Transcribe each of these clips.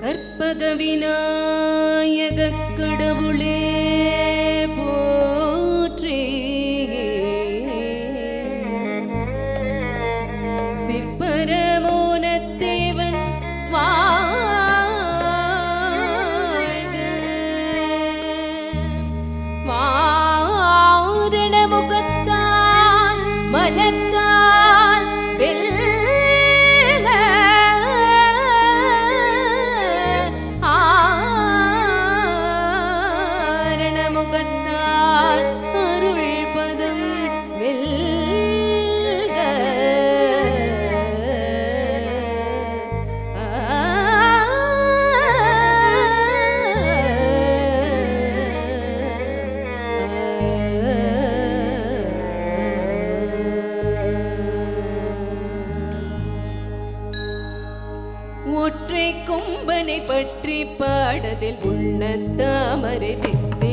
கற்பக விநாயக கடவுளே. பற்றி பாடதில் உள்ள தாமரை தித்தே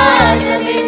Nazareth.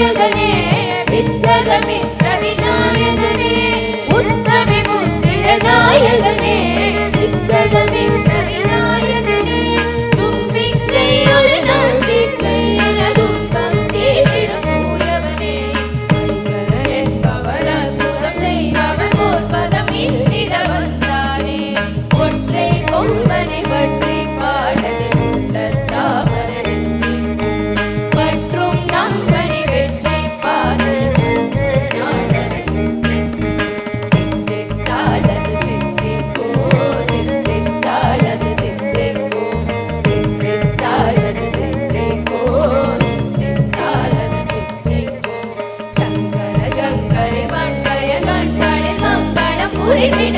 வித்தகமே வித்தகமே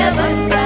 ஆண்டவன்